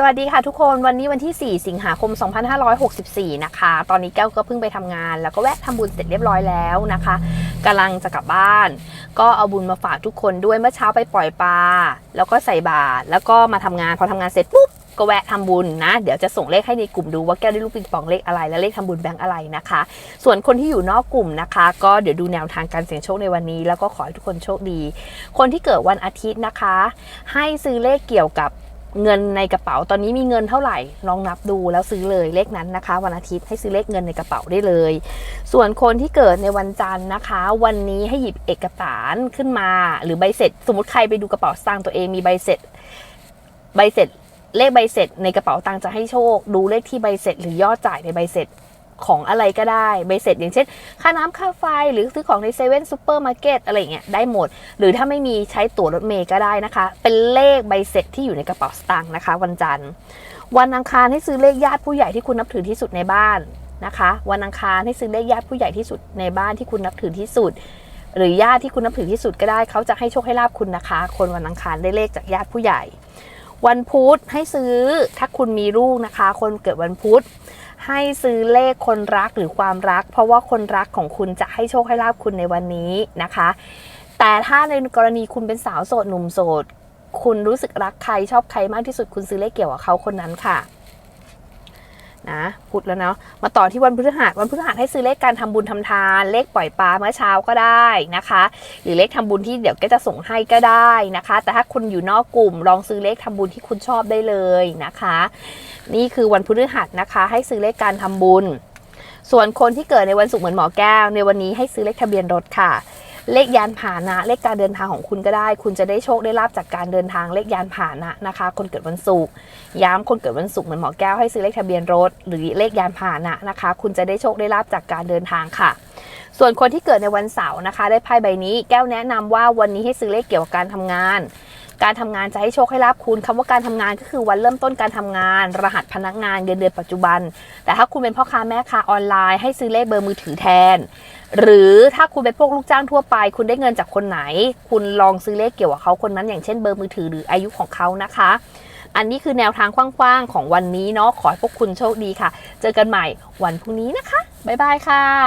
สวัสดีค่ะทุกคนวันนี้วันที่ 4 สิงหาคม 2564 นะคะ ตอนนี้แก้วก็เพิ่งไปทำงาน แล้วก็แวะทำบุญเสร็จเรียบร้อยแล้วนะคะกำลังจะกลับบ้าน ก็เอาบุญมาฝากทุกคนด้วยเมื่อเช้าไปปล่อยปลาแล้วก็ใส่บาตรแล้วก็มาทำงานพอทำงานเสร็จปุ๊บก็แวะทำบุญนะ เดี๋ยวจะส่งเลขให้ในกลุ่มดูว่าแก้วได้ลูกปิงปองเลขอะไร และเลขทำบุญแบงค์อะไรนะคะ ส่วนคนที่อยู่นอกกลุ่มนะคะ ก็เดี๋ยวดูแนวทางการเสี่ยงโชคในวันนี้ แล้วก็ขอให้ทุกคนโชคดี คนที่เกิดวันอาทิตย์นะคะ ให้ซื้อเลขเกี่ยวกับ เงินในกระเป๋าตอนนี้มีเงินเท่าไหร่ลองนับดูแล้วซื้อเลยเลขนั้นนะคะ วันอาทิตย์ให้ซื้อเลขเงินในกระเป๋าได้เลย ส่วนคนที่เกิดในวันจันทร์นะคะ วันนี้ให้หยิบเอกสารขึ้นมา หรือใบเสร็จ สมมติใครไปดูกระเป๋าสตางค์ตัวเองมีใบเสร็จใบเสร็จเลขใบเสร็จในกระเป๋าตังค์จะให้โชค ดูเลขที่ใบเสร็จหรือยอดจ่ายในใบเสร็จ ของอะไรก็ได้ใบเสร็จ อย่างเช่น ค่าน้ำค่าไฟหรือซื้อของในเซเว่นซูเปอร์มาร์เก็ตอะไรเงี้ยได้หมด หรือถ้าไม่มีใช้ตั๋วรถเมย์ก็ได้นะคะ เป็นเลขใบเสร็จที่อยู่ในกระเป๋าสตางค์นะคะ วันจันทร์ วันอังคารให้ซื้อเลขญาติผู้ใหญ่ที่คุณนับถือที่สุดในบ้านนะคะ วันอังคารให้ซื้อเลขญาติผู้ใหญ่ที่สุดในบ้านที่คุณนับถือที่สุด หรือญาติที่คุณนับถือที่สุดก็ได้เขาจะให้โชคให้ลาบคุณนะคะ คนวันอังคารได้เลขจากญาติผู้ใหญ่ วันพุธให้ซื้อถ้าคุณมีลูกนะคะ คนเกิดวันพุธให้ซื้อเลขคนรักหรือความรัก เพราะว่าคนรักของคุณจะให้โชคให้ลาบคุณในวันนี้นะคะ แต่ถ้าในกรณีคุณเป็นสาวโสดหนุ่มโสด คุณรู้สึกรักใครชอบใครมากที่สุดคุณซื้อเลขเกี่ยวกับเขาคนนั้นค่ะ นะพูดแล้วเนาะมาต่อที่วันพฤหัสวันพฤหัสให้ซื้อเลขการทำบุญทำทาน เลขปล่อยปลาเมื่อเช้าก็ได้นะคะ หรือเลขทำบุญที่เดี๋ยวก็จะส่งให้ก็ได้นะคะ แต่ถ้าคุณอยู่นอกกลุ่ม ลองซื้อเลขทำบุญที่คุณชอบได้เลยนะคะ นี่คือวันพฤหัสนะคะ ให้ซื้อเลขการทำบุญ ส่วนคนที่เกิดในวันศุกร์เหมือนหมอแก้ว ในวันนี้ให้ซื้อเลขทะเบียนรถค่ะ เลขยานพาหนะ เลขการเดินทางของคุณก็ได้ คุณจะได้โชคได้ลาบจากการเดินทางเลขยานพาหนะนะคะ คนเกิดวันศุกร์ย้ำคนเกิดวันศุกร์เหมือนหมอแก้วให้ซื้อเลขทะเบียนรถ หรือเลขยานพาหนะนะคะ คุณจะได้โชคได้ลาบจากการเดินทางค่ะส่วนคนที่เกิดในวันเสาร์นะคะ ได้ไพ่ใบนี้แก้วแนะนำว่าวันนี้ให้ซื้อเลขเกี่ยวกับการทำงาน การทำงานจะให้โชคให้ลาบคุณคำว่าการทำงานก็คือวันเริ่มต้นการทำงาน รหัสพนักงานเดือนเดือนปัจจุบัน แต่ถ้าคุณเป็นพ่อค้าแม่ค้าออนไลน์ให้ซื้อเลขเบอร์มือถือแทน หรือถ้าคุณเป็นพวกลูกจ้างทั่วไป คุณได้เงินจากคนไหน คุณลองซื้อเลขเกี่ยวกับเขาคนนั้น อย่างเช่นเบอร์มือถือหรืออายุของเขานะคะอันนี้คือแนวทางกว้างๆ ของวันนี้เนาะ ขอให้พวกคุณโชคดีค่ะ เจอกันใหม่วันพรุ่งนี้นะคะ บ๊ายบายค่ะ